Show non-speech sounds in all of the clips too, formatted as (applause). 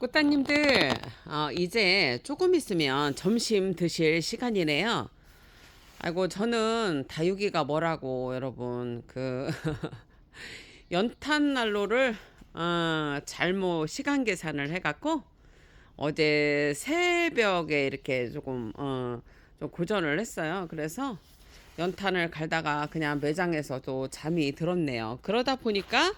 꽃다님들 어, 이제 조금 있으면 점심 드실 시간이네요. 아이고 저는 다육이가 뭐라고 여러분 그 (laughs) 연탄 난로를 어, 잘못 시간 계산을 해갖고 어제 새벽에 이렇게 조금 어, 좀 고전을 했어요. 그래서 연탄을 갈다가 그냥 매장에서도 잠이 들었네요. 그러다 보니까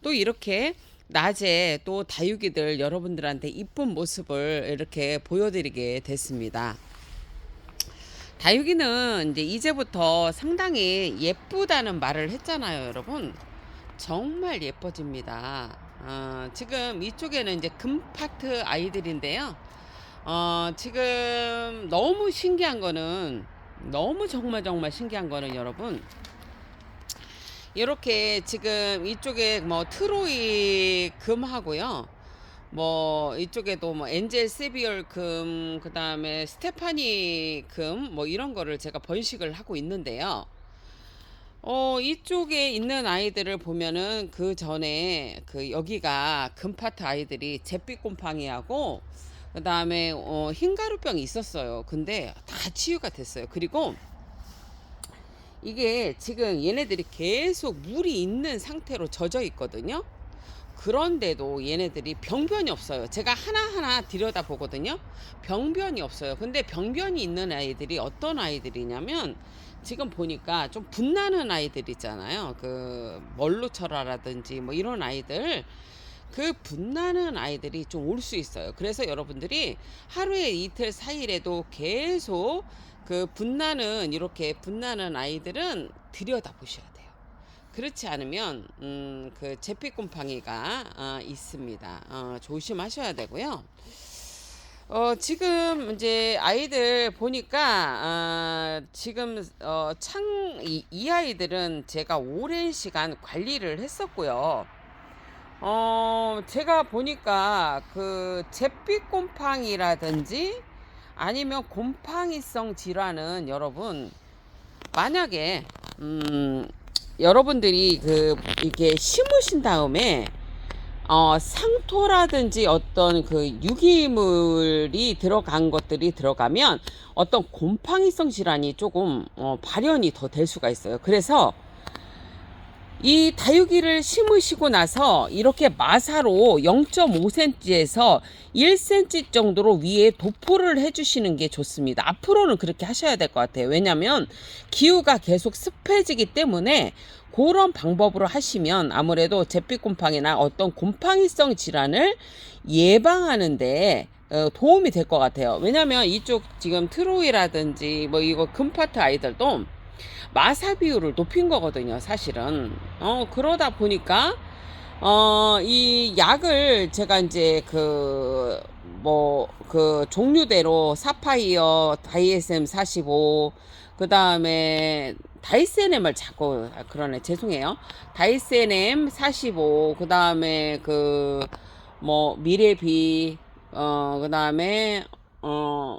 또 이렇게 낮에 또 다육이들 여러분들한테 이쁜 모습을 이렇게 보여드리게 됐습니다. 다육이는 이제 이제부터 상당히 예쁘다는 말을 했잖아요, 여러분. 정말 예뻐집니다. 어, 지금 이쪽에는 이제 금파트 아이들인데요. 어, 지금 너무 신기한 거는 너무 정말 정말 신기한 거는 여러분 이렇게 지금 이쪽에 뭐 트로이 금하고요. 뭐 이쪽에도 뭐 엔젤 세비얼 금, 그 다음에 스테파니 금, 뭐 이런 거를 제가 번식을 하고 있는데요. 어, 이쪽에 있는 아이들을 보면은 그 전에 그 여기가 금파트 아이들이 잿빛 곰팡이하고 그 다음에 어, 흰가루병이 있었어요. 근데 다 치유가 됐어요. 그리고 이게 지금 얘네들이 계속 물이 있는 상태로 젖어 있거든요. 그런데도 얘네들이 병변이 없어요. 제가 하나하나 들여다 보거든요. 병변이 없어요. 근데 병변이 있는 아이들이 어떤 아이들이냐면 지금 보니까 좀 분나는 아이들 있잖아요. 그 멀루처라라든지 뭐 이런 아이들 그 분나는 아이들이 좀 올 수 있어요. 그래서 여러분들이 하루에 이틀 사일에도 계속 그 분나는 이렇게 분나는 아이들은 들여다 보셔야 돼요. 그렇지 않으면 음, 그 제피곰팡이가 어, 있습니다. 어, 조심하셔야 되고요. 어, 지금 이제 아이들 보니까 어, 지금 어, 창이 이 아이들은 제가 오랜 시간 관리를 했었고요. 어, 제가 보니까 그 잿빛 곰팡이라든지 아니면 곰팡이성 질환은 여러분 만약에 음 여러분들이 그 이게 심으신 다음에 어 상토라든지 어떤 그 유기물이 들어간 것들이 들어가면 어떤 곰팡이성 질환이 조금 어 발현이 더 될 수가 있어요. 그래서 이 다육이를 심으시고 나서 이렇게 마사로 0.5cm에서 1cm 정도로 위에 도포를 해주시는 게 좋습니다. 앞으로는 그렇게 하셔야 될 것 같아요. 왜냐하면 기후가 계속 습해지기 때문에 그런 방법으로 하시면 아무래도 잿빛곰팡이나 어떤 곰팡이성 질환을 예방하는데 어, 도움이 될 것 같아요. 왜냐하면 이쪽 지금 트로이라든지 뭐 이거 금파트 아이들도 마사 비율을 높인 거거든요, 사실은. 어, 그러다 보니까, 어, 이 약을 제가 이제 그, 뭐, 그 종류대로 사파이어, 다이에셈 45, 그 다음에 다이세넴을 자꾸, 아, 그러네, 죄송해요. 다이세넴 45, 그 다음에 그, 뭐, 미래비, 어, 그 다음에, 어,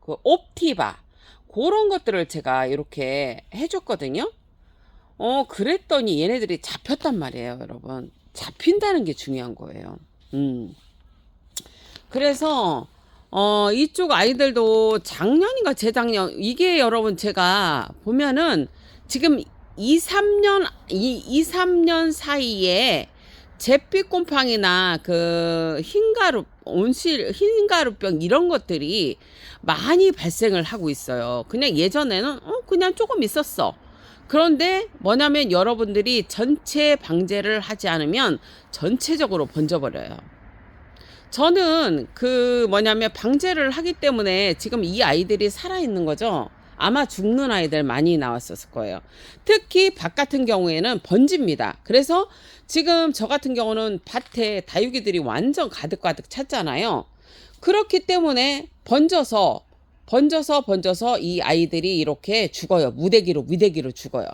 그 옵티바. 그런 것들을 제가 이렇게 해줬거든요. 어, 그랬더니 얘네들이 잡혔단 말이에요, 여러분. 잡힌다는 게 중요한 거예요. 음. 그래서, 어, 이쪽 아이들도 작년인가 재작년, 이게 여러분 제가 보면은 지금 2, 3년, 2, 2 3년 사이에 잿빛 곰팡이나 그 흰가루 온실 흰가루병 이런 것들이 많이 발생을 하고 있어요. 그냥 예전에는 어 그냥 조금 있었어. 그런데 뭐냐면 여러분들이 전체 방제를 하지 않으면 전체적으로 번져버려요. 저는 그 뭐냐면 방제를 하기 때문에 지금 이 아이들이 살아있는 거죠. 아마 죽는 아이들 많이 나왔었을 거예요. 특히 밭 같은 경우에는 번집니다. 그래서 지금 저 같은 경우는 밭에 다육이들이 완전 가득가득 찼잖아요. 그렇기 때문에 번져서 번져서 번져서 이 아이들이 이렇게 죽어요. 무대기로 무대기로 죽어요.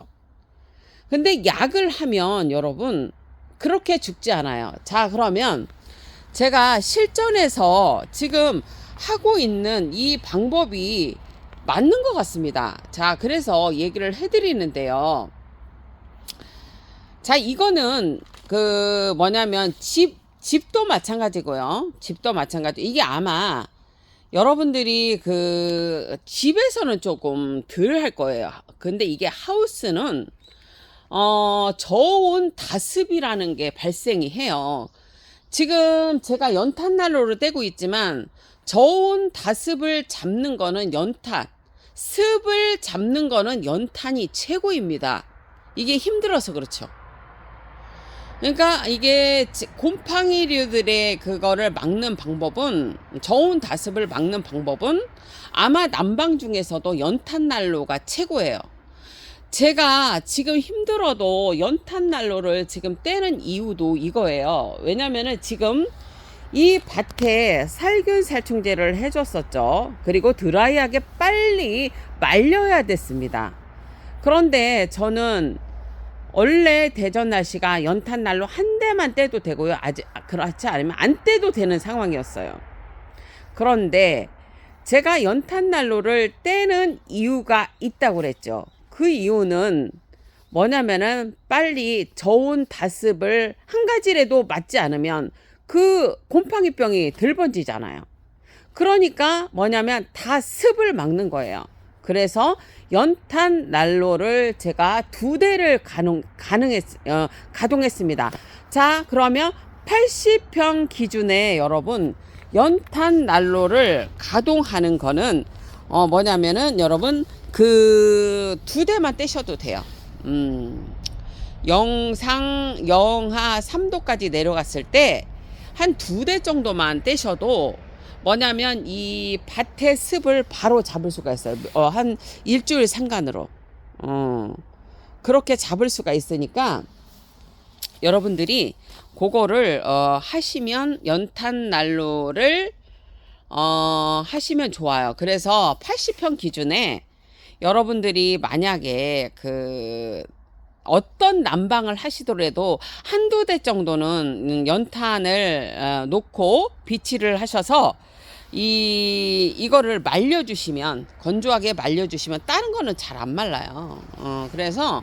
근데 약을 하면 여러분 그렇게 죽지 않아요. 자, 그러면 제가 실전에서 지금 하고 있는 이 방법이 맞는 것 같습니다. 자, 그래서 얘기를 해드리는데요. 자, 이거는 그 뭐냐면 집 집도 마찬가지고요. 집도 마찬가지. 이게 아마 여러분들이 그 집에서는 조금 덜 할 거예요. 근데 이게 하우스는 어 저온 다습이라는 게 발생이 해요. 지금 제가 연탄 난로를 떼고 있지만 저온 다습을 잡는 거는 연탄, 습을 잡는 거는 연탄이 최고입니다. 이게 힘들어서 그렇죠. 그러니까 이게 지- 곰팡이류들의 그거를 막는 방법은 저온 다습을 막는 방법은 아마 난방 중에서도 연탄 난로가 최고예요. 제가 지금 힘들어도 연탄 난로를 지금 떼는 이유도 이거예요. 왜냐면은 지금 이 밭에 살균 살충제를 해줬었죠. 그리고 드라이하게 빨리 말려야 됐습니다. 그런데 저는 원래 대전 날씨가 연탄 난로 한 대만 떼도 되고요. 아직 아, 그렇지 않으면 안 떼도 되는 상황이었어요. 그런데 제가 연탄 난로를 떼는 이유가 있다고 그랬죠. 그 이유는 뭐냐면은 빨리 저온 다습을 한 가지라도 맞지 않으면 그 곰팡이병이 덜 번지잖아요. 그러니까 뭐냐면 다 습을 막는 거예요. 그래서 연탄 난로를 제가 두 대를 가능, 가능했, 어, 가동했습니다. 자, 그러면 80평 기준에 여러분, 연탄 난로를 가동하는 거는, 어, 뭐냐면은 여러분, 그 두 대만 떼셔도 돼요. 음, 영상, 영하 3도까지 내려갔을 때, 한 두 대 정도만 떼셔도 뭐냐면 이 밭의 습을 바로 잡을 수가 있어요. 어, 한 일주일 상간으로. 어, 그렇게 잡을 수가 있으니까 여러분들이 그거를 어, 하시면 연탄 난로를 어, 하시면 좋아요. 그래서 80평 기준에 여러분들이 만약에 그 어떤 난방을 하시더라도 한두 대 정도는 음, 연탄을 어, 놓고 비치를 하셔서 이 이거를 말려 주시면 건조하게 말려 주시면 다른 거는 잘 안 말라요. 어, 그래서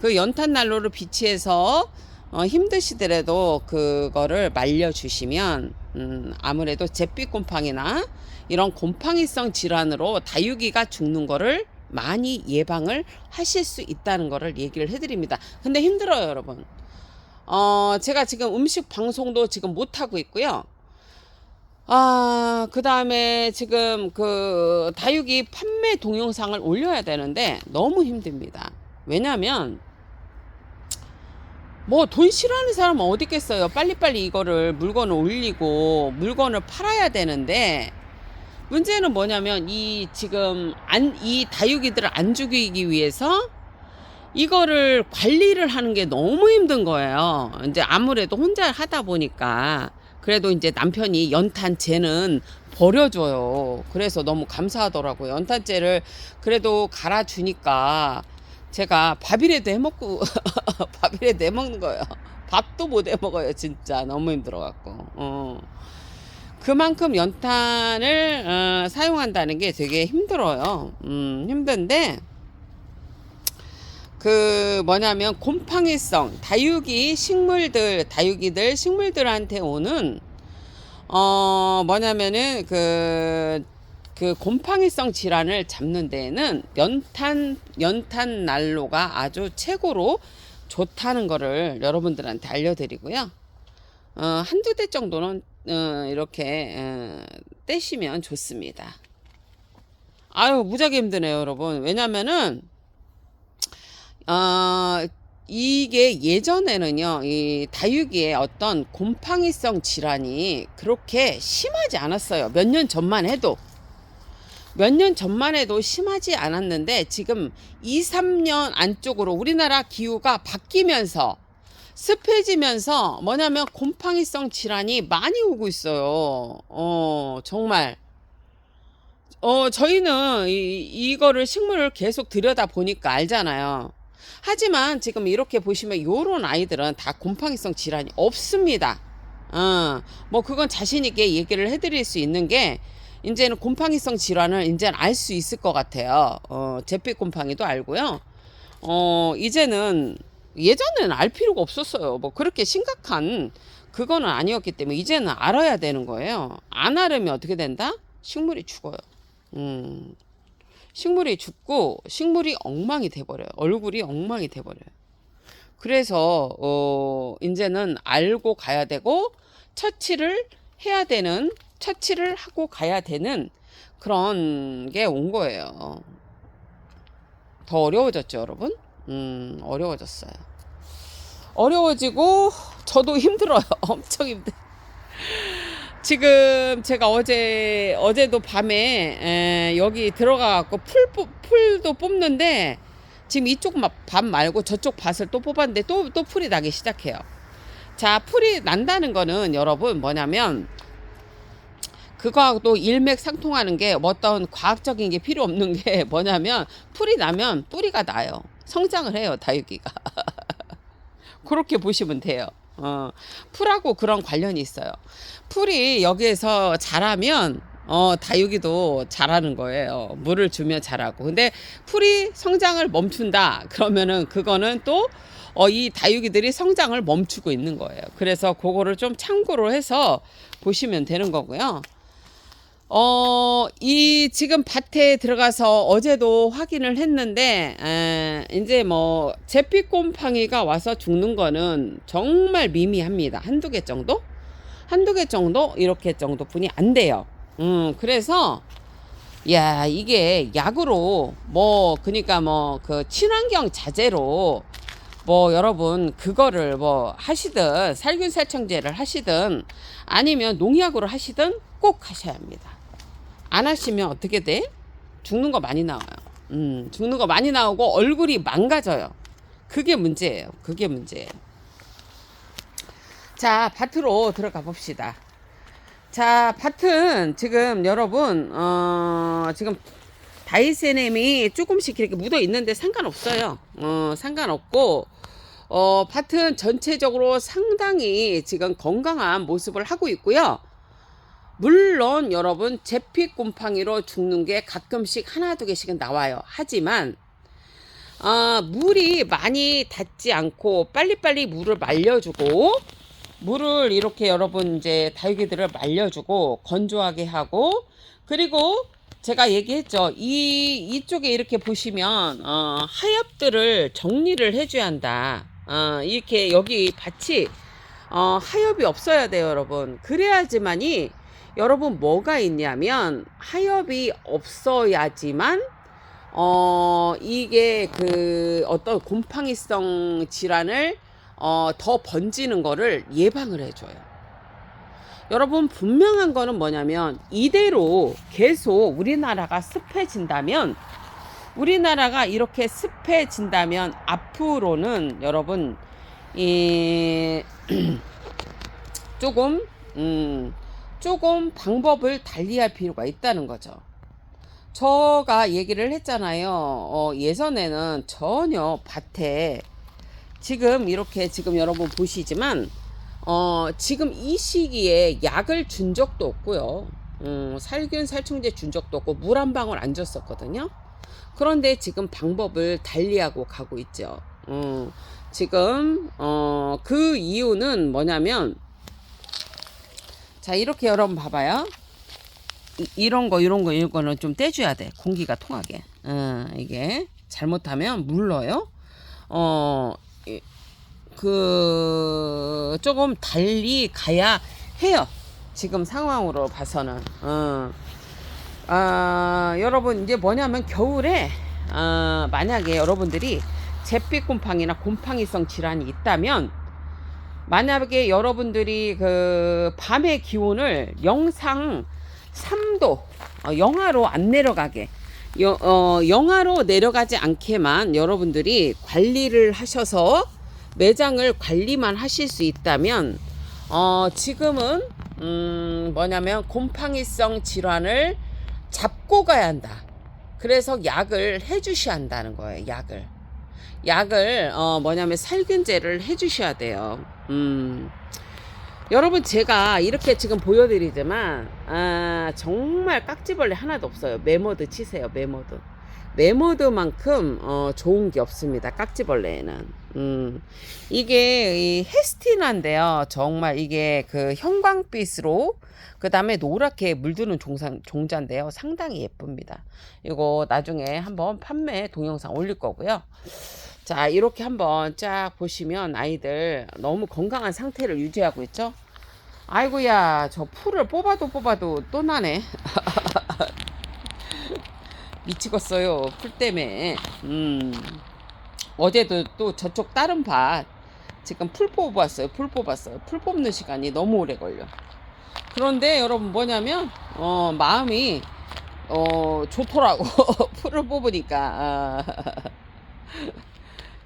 그 연탄 난로를 비치해서 어, 힘드시더라도 그거를 말려 주시면 음, 아무래도 잿빛 곰팡이나 이런 곰팡이성 질환으로 다육이가 죽는 거를 많이 예방을 하실 수 있다는 거를 얘기를 해드립니다. 근데 힘들어요, 여러분. 어, 제가 지금 음식 방송도 지금 못 하고 있고요. 아, 그 다음에 지금 그 다육이 판매 동영상을 올려야 되는데 너무 힘듭니다. 왜냐면 뭐 돈 싫어하는 사람은 어디 있겠어요. 빨리빨리 이거를 물건을 올리고 물건을 팔아야 되는데 문제는 뭐냐면 이 지금 안 이 다육이들을 안 죽이기 위해서 이거를 관리를 하는 게 너무 힘든 거예요. 이제 아무래도 혼자 하다 보니까 그래도 이제 남편이 연탄재는 버려줘요. 그래서 너무 감사하더라고요. 연탄재를 그래도 갈아주니까 제가 밥이라도 해먹고 (laughs) 밥이라도 해먹는 거예요. 밥도 못 해먹어요. 진짜 너무 힘들어갖고. 어. 그만큼 연탄을 어, 사용한다는 게 되게 힘들어요. 음, 힘든데 그 뭐냐면 곰팡이성 다육이 식물들 다육이들 식물들한테 오는 어 뭐냐면은 그, 그 곰팡이성 질환을 잡는 데에는 연탄 연탄 난로가 아주 최고로 좋다는 거를 여러분들한테 알려드리고요. 어, 한두 대 정도는 어, 이렇게 어, 떼시면 좋습니다. 아유 무지하게 힘드네요 여러분 왜냐면은 어, 이게 예전에는요, 이 다육이의 어떤 곰팡이성 질환이 그렇게 심하지 않았어요. 몇 년 전만 해도. 몇 년 전만 해도 심하지 않았는데 지금 2, 3년 안쪽으로 우리나라 기후가 바뀌면서 습해지면서 뭐냐면 곰팡이성 질환이 많이 오고 있어요. 어, 정말. 어, 저희는 이, 이거를 식물을 계속 들여다 보니까 알잖아요. 하지만 지금 이렇게 보시면 요런 아이들은 다 곰팡이성 질환이 없습니다. 어, 뭐 그건 자신 있게 얘기를 해드릴 수 있는 게 이제는 곰팡이성 질환을 이제는 알 수 있을 것 같아요. 어, 잿빛 곰팡이도 알고요. 어, 이제는 예전에는 알 필요가 없었어요. 뭐 그렇게 심각한 그거는 아니었기 때문에 이제는 알아야 되는 거예요. 안 알으면 어떻게 된다? 식물이 죽어요. 음. 식물이 죽고 식물이 엉망이 돼버려요. 얼굴이 엉망이 돼버려요. 그래서 어 이제는 알고 가야 되고 처치를 해야 되는 처치를 하고 가야 되는 그런 게 온 거예요. 더 어려워졌죠, 여러분? 음, 어려워졌어요. 어려워지고 저도 힘들어요. (laughs) 엄청 힘들. 지금 제가 어제 어제도 밤에 에, 여기 들어가 갖고 풀 뽑- 풀도 뽑는데 지금 이쪽 마- 밭 말고 저쪽 밭을 또 뽑았는데 또또 풀이 나기 시작해요. 자, 풀이 난다는 거는 여러분 뭐냐면 그거하고도 일맥상통하는 게 어떤 과학적인 게 필요 없는 게 (laughs) 뭐냐면 풀이 나면 뿌리가 나요. 성장을 해요, 다육이가. (laughs) 그렇게 보시면 돼요. 어, 풀하고 그런 관련이 있어요. 풀이 여기에서 자라면 어, 다육이도 자라는 거예요. 물을 주면 자라고. 근데 풀이 성장을 멈춘다. 그러면은 그거는 또 어, 이 다육이들이 성장을 멈추고 있는 거예요. 그래서 그거를 좀 참고로 해서 보시면 되는 거고요. 어, 이 지금 밭에 들어가서 어제도 확인을 했는데, 에, 이제 뭐, 제피곰팡이가 와서 죽는 거는 정말 미미합니다. 한두 개 정도? 한두 개 정도? 이렇게 정도 뿐이 안 돼요. 음, 그래서, 야, 이게 약으로, 뭐, 그니까 뭐, 그 친환경 자재로, 뭐 여러분 그거를 뭐 하시든 살균 살청제를 하시든 아니면 농약으로 하시든 꼭 하셔야 합니다. 안 하시면 어떻게 돼? 죽는 거 많이 나와요. 음, 죽는 거 많이 나오고 얼굴이 망가져요. 그게 문제예요. 그게 문제예요. 자, 밭으로 들어가 봅시다. 자, 밭은 지금 여러분, 어, 지금 다이세넴이 조금씩 이렇게 묻어 있는데 상관없어요. 어, 상관없고, 어, 밭은 전체적으로 상당히 지금 건강한 모습을 하고 있고요. 물론 여러분 제피 곰팡이로 죽는 게 가끔씩 하나 두 개씩은 나와요. 하지만 아, 물이 많이 닿지 않고 빨리빨리 물을 말려주고 물을 이렇게 여러분 이제 다육이들을 말려주고 건조하게 하고 그리고 제가 얘기했죠. 이 이쪽에 이렇게 보시면 어, 하엽들을 정리를 해줘야 한다. 어, 이렇게 여기 밭이 어, 하엽이 없어야 돼요, 여러분. 그래야지만이 여러분 뭐가 있냐면 하엽이 없어야지만 어 이게 그 어떤 곰팡이성 질환을 어 더 번지는 거를 예방을 해줘요. 여러분 분명한 거는 뭐냐면 이대로 계속 우리나라가 습해진다면 우리나라가 이렇게 습해진다면 앞으로는 여러분 이 (clears throat) 조금 음 조금 방법을 달리할 필요가 있다는 거죠. 저가 얘기를 했잖아요. 어, 예전에는 전혀 밭에 지금 이렇게 지금 여러분 보시지만 어, 지금 이 시기에 약을 준 적도 없고요. 음, 살균 살충제 준 적도 없고 물 한 방울 안 줬었거든요. 그런데 지금 방법을 달리하고 가고 있죠. 음, 지금 어, 그 이유는 뭐냐면 자 이렇게 여러분 봐봐요. 이, 이런 거 이런 거 이런 거는 좀 떼줘야 돼. 공기가 통하게. 어, 이게 잘못하면 물러요. 어, 이- 그 조금 달리 가야 해요. 지금 상황으로 봐서는. 어. 아, 여러분 이제 뭐냐면 겨울에 아, 만약에 여러분들이 잿빛 곰팡이나 곰팡이성 질환이 있다면 만약에 여러분들이 그 밤의 기온을 영상 3도 어, 영하로 안 내려가게 여, 어, 영하로 내려가지 않게만 여러분들이 관리를 하셔서 매장을 관리만 하실 수 있다면 어, 지금은 음, 뭐냐면 곰팡이성 질환을 잡고 가야 한다. 그래서 약을 해주셔야 한다는 거예요. 약을. 약을 어 뭐냐면 살균제를 해주셔야 돼요. 음. 여러분 제가 이렇게 지금 보여드리지만 아 정말 깍지벌레 하나도 없어요. 메모드 치세요. 메모드. 메모드만큼 어, 좋은 게 없습니다. 깍지벌레에는. 음, 이게 이 헤스티나인데요. 정말 이게 그 형광빛으로 그 다음에 노랗게 물드는 종상, 종자인데요. 상당히 예쁩니다. 이거 나중에 한번 판매 동영상 올릴 거고요. 자, 이렇게 한번 쫙 보시면 아이들 너무 건강한 상태를 유지하고 있죠. 아이고야, 저 풀을 뽑아도 뽑아도 또 나네. (laughs) 미치겠어요. 풀 때문에. 음. 어제도 또 저쪽 다른 밭 지금 풀 뽑았어요. 풀 뽑았어요. 풀 뽑는 시간이 너무 오래 걸려. 그런데 여러분 뭐냐면 어 마음이 어 좋더라고. (laughs) 풀을 뽑으니까 아,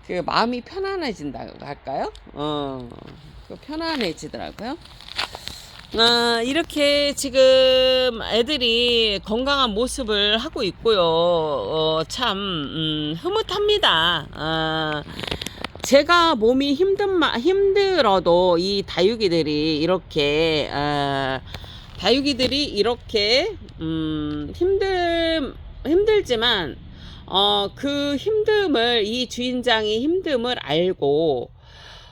그 마음이 편안해진다고 할까요? 어. 그 편안해지더라고요. 아, 이렇게 지금 애들이 건강한 모습을 하고 있고요. 어, 참, 음, 흐뭇합니다. 아, 제가 몸이 힘든, 마- 힘들어도 이 다육이들이 이렇게, 아, 다육이들이 이렇게, 음, 힘들, 힘들지만, 어, 그 힘듦을, 이 주인장이 힘듦을 알고,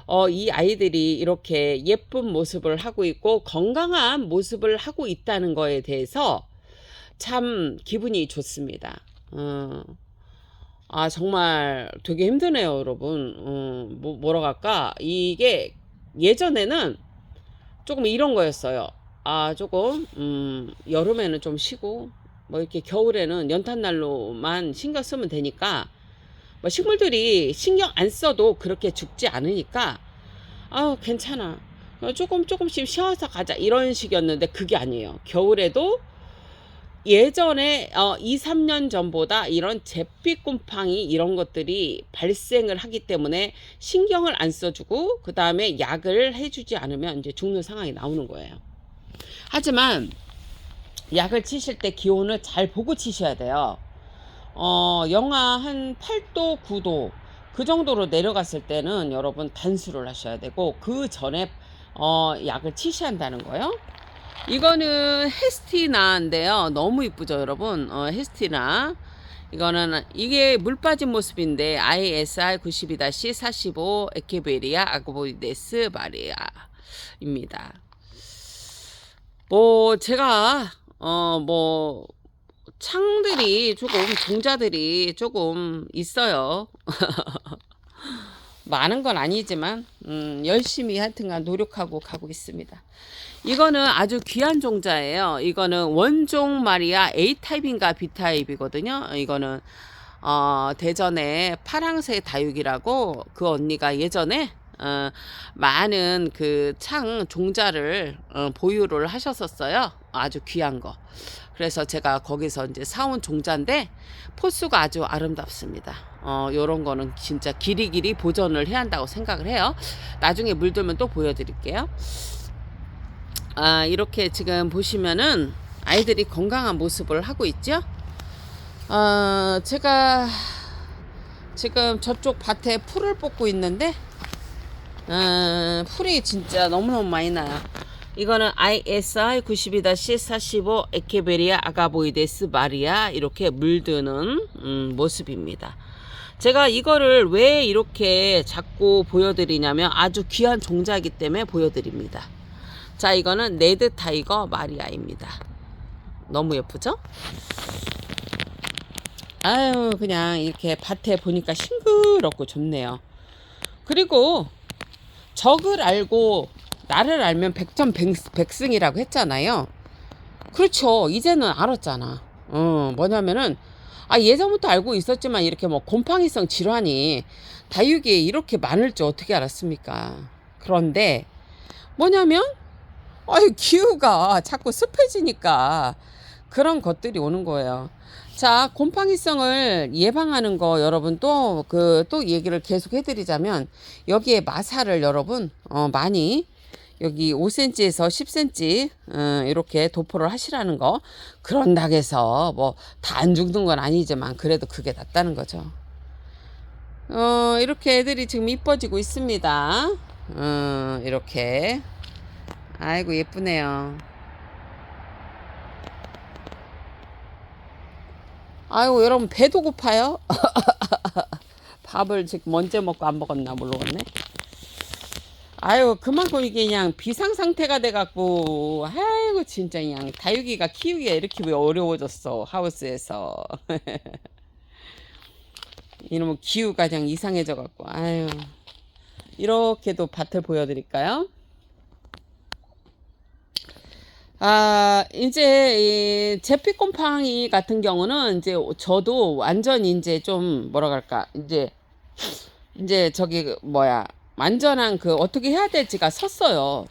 어, 이 아이들이 이렇게 예쁜 모습을 하고 있고 건강한 모습을 하고 있다는 거에 대해서 참 기분이 좋습니다. 어, 아, 정말 되게 힘드네요, 여러분. 어, 뭐, 뭐라 할까? 이게 예전에는 조금 이런 거였어요. 아, 조금, 음, 여름에는 좀 쉬고, 뭐 이렇게 겨울에는 연탄난로만 신경 쓰면 되니까, 뭐 식물들이 신경 안 써도 그렇게 죽지 않으니까 아우 괜찮아. 어, 조금 조금씩 쉬어서 가자. 이런 식이었는데 그게 아니에요. 겨울에도 예전에 어, 2, 3년 전보다 이런 잿빛 곰팡이 이런 것들이 발생을 하기 때문에 신경을 안 써주고 그 다음에 약을 해주지 않으면 이제 죽는 상황이 나오는 거예요. 하지만 약을 치실 때 기온을 잘 보고 치셔야 돼요. 어, 영하 한 8도, 9도 그 정도로 내려갔을 때는 여러분 단수를 하셔야 되고 그 전에 어, 약을 치셔야 한다는 거예요. 이거는 헤스티나인데요. 너무 이쁘죠, 여러분. 어, 헤스티나. 이거는 이게 물 빠진 모습인데 ISR 92-45 에케베리아 아고보이데스 마리아입니다. 뭐 제가 어뭐 창들이 조금 종자들이 조금 있어요. (laughs) 많은 건 아니지만 음, 열심히 하여튼간 노력하고 가고 있습니다. 이거는 아주 귀한 종자예요. 이거는 원종 마리아 A 타입인가 B 타입이거든요. 이거는 어, 대전에 파랑새 다육이라고 그 언니가 예전에 어, 많은 그 창 종자를 어, 보유를 하셨었어요. 아주 귀한 거. 그래서 제가 거기서 이제 사온 종자인데 포수가 아주 아름답습니다. 어, 요런 거는 진짜 길이 길이 보존을 해야 한다고 생각을 해요. 나중에 물들면 또 보여드릴게요. 아, 이렇게 지금 보시면은 아이들이 건강한 모습을 하고 있죠. 어, 제가 지금 저쪽 밭에 풀을 뽑고 있는데, 어, 풀이 진짜 너무너무 많이 나요. 이거는 ISI 92-45 에케베리아 아가보이데스 마리아 이렇게 물드는 음, 모습입니다. 제가 이거를 왜 이렇게 자꾸 보여드리냐면 아주 귀한 종자이기 때문에 보여드립니다. 자, 이거는 레드 타이거 마리아입니다. 너무 예쁘죠? 아유, 그냥 이렇게 밭에 보니까 싱그럽고 좋네요. 그리고 적을 알고 나를 알면 백전백승이라고 했잖아요. 그렇죠. 이제는 알았잖아. 어, 뭐냐면은 아 예전부터 알고 있었지만 이렇게 뭐 곰팡이성 질환이 다육이에 이렇게 많을 줄 어떻게 알았습니까? 그런데 뭐냐면 아유 기후가 자꾸 습해지니까 그런 것들이 오는 거예요. 자, 곰팡이성을 예방하는 거 여러분 또 그 또 얘기를 계속 해드리자면 여기에 마사를 여러분 어, 많이 여기 5cm에서 10cm 어, 이렇게 도포를 하시라는 거 그런다고 해서 뭐 다 안 죽는 건 아니지만 그래도 그게 낫다는 거죠. 어, 이렇게 애들이 지금 이뻐지고 있습니다. 어, 이렇게 아이고 예쁘네요. 아이고 여러분 배도 고파요. (laughs) 밥을 지금 언제 먹고 안 먹었나 모르겠네. 아유 그만큼 이게 그냥 비상 상태가 돼갖고 아이고 진짜 그냥 다육이가 키우기가 이렇게 왜 어려워졌어 하우스에서 (laughs) 이놈의 기후가 그냥 이상해져갖고 아유 이렇게도 밭을 보여드릴까요? 아, 이제, 이, 제피곰팡이 같은 경우는 이제 저도 완전 이제 좀 뭐라 그럴까, 이제, 이제 저기, 그 뭐야, 완전한 그 어떻게 해야 될지가 섰어요.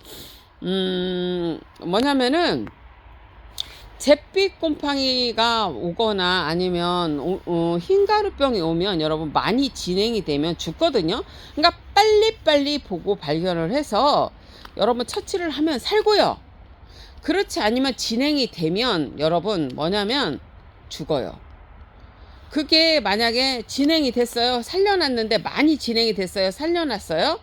음, 뭐냐면은, 잿빛 곰팡이가 오거나 아니면 오- 어, 흰가루병이 오면 여러분 많이 진행이 되면 죽거든요. 그러니까 빨리빨리 보고 발견을 해서 여러분 처치를 하면 살고요. 그렇지 않으면 진행이 되면 여러분 뭐냐면 죽어요. 그게 만약에 진행이 됐어요. 살려놨는데 많이 진행이 됐어요. 살려놨어요.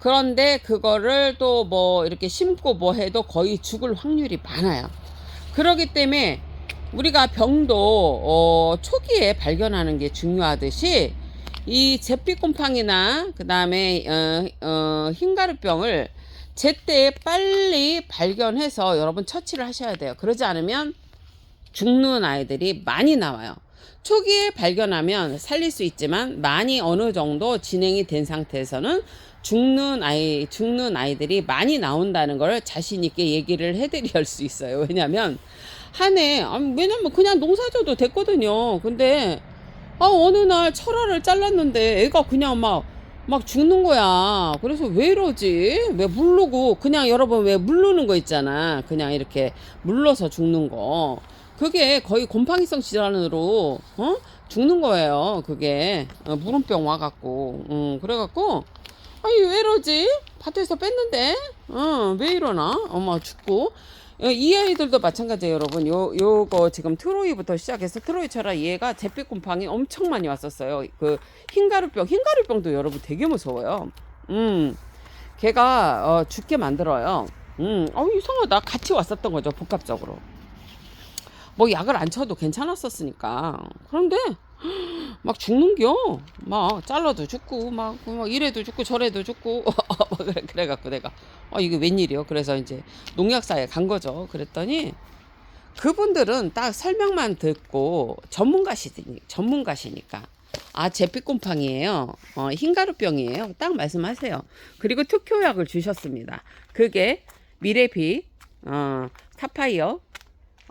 그런데 그거를 또 뭐 이렇게 심고 뭐 해도 거의 죽을 확률이 많아요. 그러기 때문에 우리가 병도 어, 초기에 발견하는 게 중요하듯이 이 잿빛곰팡이나 그 다음에 어, 어, 흰가루병을 제때 빨리 발견해서 여러분 처치를 하셔야 돼요. 그러지 않으면 죽는 아이들이 많이 나와요. 초기에 발견하면 살릴 수 있지만 많이 어느 정도 진행이 된 상태에서는 죽는 아이 죽는 아이들이 많이 나온다는 걸 자신 있게 얘기를 해드릴 수 있어요. 왜냐하면 한해 왜냐면 그냥 농사져도 됐거든요. 근데 아 어느 날 철화를 잘랐는데 애가 그냥 막 막 죽는 거야. 그래서 왜 이러지? 왜 물르고 그냥 여러분 왜 물르는 거 있잖아. 그냥 이렇게 물러서 죽는 거. 그게 거의 곰팡이성 질환으로 어? 죽는 거예요. 그게 어, 물음병 와갖고. 음, 그래갖고 아니 왜 이러지? 밭에서 뺐는데 어, 왜 이러나? 엄마 죽고 어, 이 아이들도 마찬가지예요, 여러분. 요 요거 지금 트로이부터 시작해서 트로이처럼 얘가 잿빛 곰팡이 엄청 많이 왔었어요. 그 흰가루병, 흰가루병도 여러분 되게 무서워요. 음, 걔가 어, 죽게 만들어요. 음, 어 이상하다. 같이 왔었던 거죠, 복합적으로. 뭐 약을 안 쳐도 괜찮았었으니까. 그런데 막 죽는겨. 막 잘라도 죽고 막, 막 이래도 죽고 저래도 죽고 (laughs) 그래 그래갖고 내가 아 이게 웬일이요? 그래서 이제 농약사에 간 거죠. 그랬더니 그분들은 딱 설명만 듣고 전문가시니 전문가시니까 아 제피곰팡이에요. 어, 흰가루병이에요. 딱 말씀하세요. 그리고 특효약을 주셨습니다. 그게 미레피, 어, 타파이어,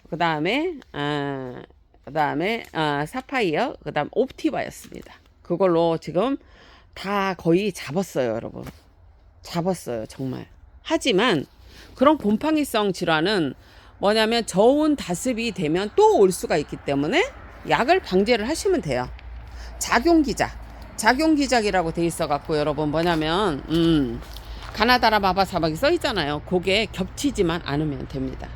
그 다음에 아, 그 다음에 아, 사파이어, 그 다음 옵티바였습니다. 그걸로 지금 다 거의 잡았어요, 여러분. 잡았어요, 정말. 하지만 그런 곰팡이성 질환은 뭐냐면 저온 다습이 되면 또 올 수가 있기 때문에 약을 방제를 하시면 돼요. 작용기작, 작용기작이라고 돼 있어 갖고 여러분 뭐냐면 음, 가나다라 마바 사막이 써 있잖아요. 그게 겹치지만 않으면 됩니다.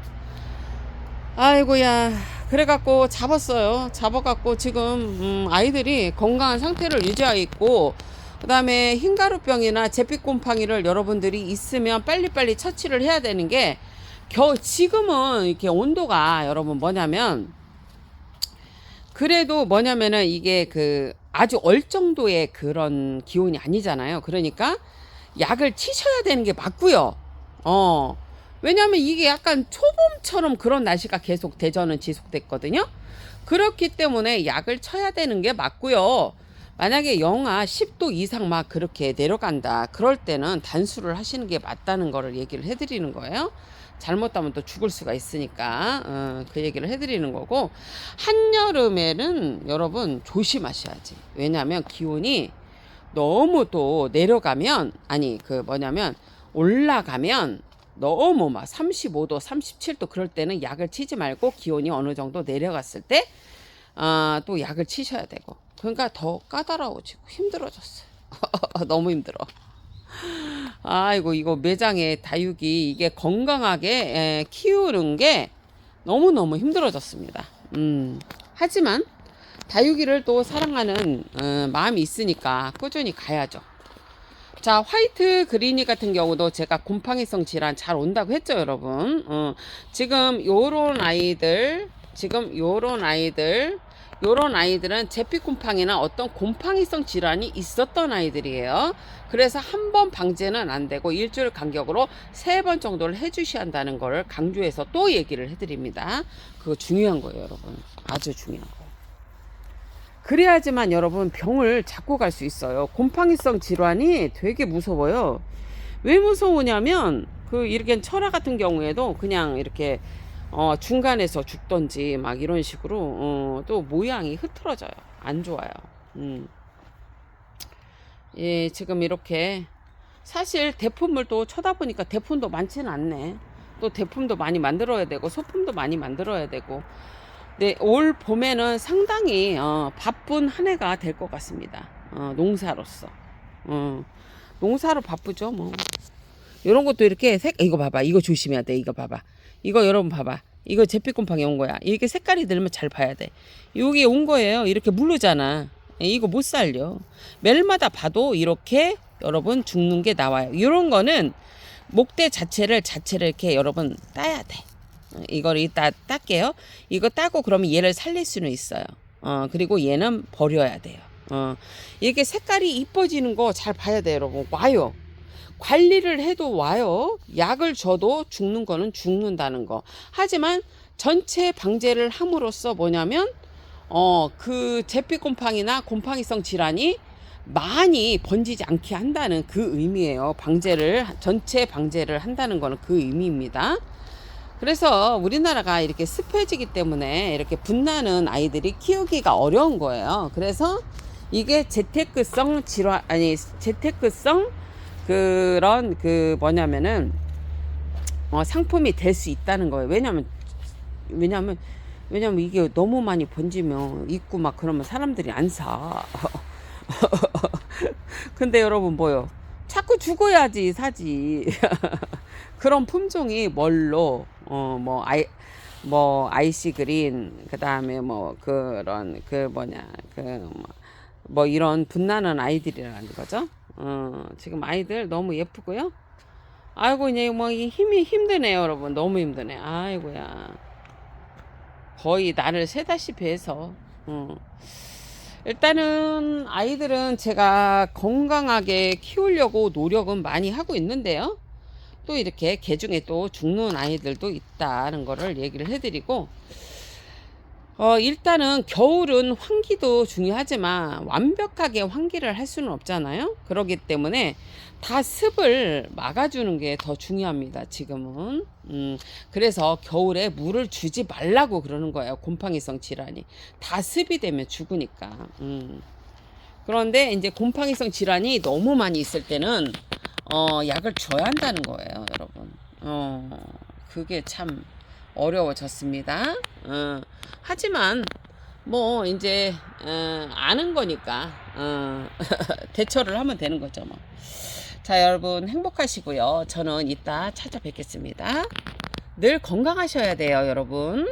아이고야 그래갖고 잡았어요. 잡아갖고 지금 음, 아이들이 건강한 상태를 유지하고 있고 그 다음에 흰가루병이나 잿빛곰팡이를 여러분들이 있으면 빨리빨리 처치를 해야 되는 게 겨, 지금은 이렇게 온도가 여러분 뭐냐면 그래도 뭐냐면은 이게 그 아주 얼 정도의 그런 기온이 아니잖아요. 그러니까 약을 치셔야 되는 게 맞고요. 어 왜냐하면 이게 약간 초봄처럼 그런 날씨가 계속 대전은 지속됐거든요. 그렇기 때문에 약을 쳐야 되는 게 맞고요. 만약에 영하 10도 이상 막 그렇게 내려간다. 그럴 때는 단수를 하시는 게 맞다는 거를 얘기를 해드리는 거예요. 잘못하면 또 죽을 수가 있으니까 어, 그 얘기를 해드리는 거고 한여름에는 여러분 조심하셔야지. 왜냐하면 기온이 너무 또 내려가면 아니 그 뭐냐면 올라가면 너무 막 35도, 37도 그럴 때는 약을 치지 말고 기온이 어느 정도 내려갔을 때, 아, 또 약을 치셔야 되고. 그러니까 더 까다로워지고 힘들어졌어요. (laughs) 너무 힘들어. 아이고, 이거 매장에 다육이 이게 건강하게 에, 키우는 게 너무너무 힘들어졌습니다. 음, 하지만 다육이를 또 사랑하는 어, 마음이 있으니까 꾸준히 가야죠. 자, 화이트 그리니 같은 경우도 제가 곰팡이성 질환 잘 온다고 했죠, 여러분. 어, 지금 요런 아이들, 지금 요런 아이들, 요런 아이들은 제피곰팡이나 어떤 곰팡이성 질환이 있었던 아이들이에요. 그래서 한 번 방제는 안 되고 일주일 간격으로 세 번 정도를 해주셔야 한다는 걸 강조해서 또 얘기를 해드립니다. 그거 중요한 거예요, 여러분. 아주 중요한 거예요. 그래야지만 여러분 병을 잡고 갈 수 있어요. 곰팡이성 질환이 되게 무서워요. 왜 무서우냐면 그 이렇게 철화 같은 경우에도 그냥 이렇게 어 중간에서 죽던지 막 이런 식으로 어 또 모양이 흐트러져요. 안 좋아요. 음. 예, 지금 이렇게 사실 대품을 또 쳐다보니까 대품도 많지는 않네. 또 대품도 많이 만들어야 되고 소품도 많이 만들어야 되고 네, 올 봄에는 상당히 어, 바쁜 한 해가 될 것 같습니다. 어, 농사로서. 어, 농사로 바쁘죠, 뭐. 이런 것도 이렇게 색, 이거 봐봐. 이거 조심해야 돼. 이거 봐봐. 이거 여러분 봐봐. 이거 제피곰팡이 온 거야. 이렇게 색깔이 들면 잘 봐야 돼. 여기 온 거예요. 이렇게 물르잖아. 이거 못 살려. 멜마다 봐도 이렇게 여러분 죽는 게 나와요. 이런 거는 목대 자체를 자체를 이렇게 여러분 따야 돼. 어, 이걸 이따 딸게요. 이거 따고 그러면 얘를 살릴 수는 있어요. 어, 그리고 얘는 버려야 돼요. 어, 이렇게 색깔이 이뻐지는 거 잘 봐야 돼요, 여러분. 와요. 관리를 해도 와요. 약을 줘도 죽는 거는 죽는다는 거. 하지만 전체 방제를 함으로써 뭐냐면, 어, 그 제피곰팡이나 곰팡이성 질환이 많이 번지지 않게 한다는 그 의미예요. 방제를, 전체 방제를 한다는 거는 그 의미입니다. 그래서 우리나라가 이렇게 습해지기 때문에 이렇게 분나는 아이들이 키우기가 어려운 거예요. 그래서 이게 재테크성 질환, 아니, 재테크성 그런 그 뭐냐면은 어, 상품이 될 수 있다는 거예요. 왜냐면, 왜냐면, 왜냐면 이게 너무 많이 번지면 있고 막 그러면 사람들이 안 사. (laughs) 근데 여러분 뭐요? 자꾸 죽어야지 사지. (laughs) 그런 품종이 뭘로 어뭐 아이 뭐 아이시 그린 그다음에 뭐 그런 그 뭐냐 그뭐 이런 분나는 아이들이라는 거죠. 어 지금 아이들 너무 예쁘고요. 아이고 이제 뭐이 힘이 힘드네요, 여러분. 너무 힘드네. 아이고야. 거의 나를 세다시피 해서. 어. 일단은 아이들은 제가 건강하게 키우려고 노력은 많이 하고 있는데요. 또 이렇게 개 중에 또 죽는 아이들도 있다는 거를 얘기를 해드리고, 어, 일단은 겨울은 환기도 중요하지만 완벽하게 환기를 할 수는 없잖아요. 그렇기 때문에 다 습을 막아주는 게 더 중요합니다. 지금은. 음, 그래서 겨울에 물을 주지 말라고 그러는 거예요. 곰팡이성 질환이. 다 습이 되면 죽으니까. 음. 그런데 이제 곰팡이성 질환이 너무 많이 있을 때는 어, 약을 줘야 한다는 거예요, 여러분. 어, 그게 참 어려워졌습니다. 어, 하지만 뭐 이제 어, 아는 거니까 어, (laughs) 대처를 하면 되는 거죠, 뭐. 자, 여러분 행복하시고요. 저는 이따 찾아뵙겠습니다. 늘 건강하셔야 돼요, 여러분.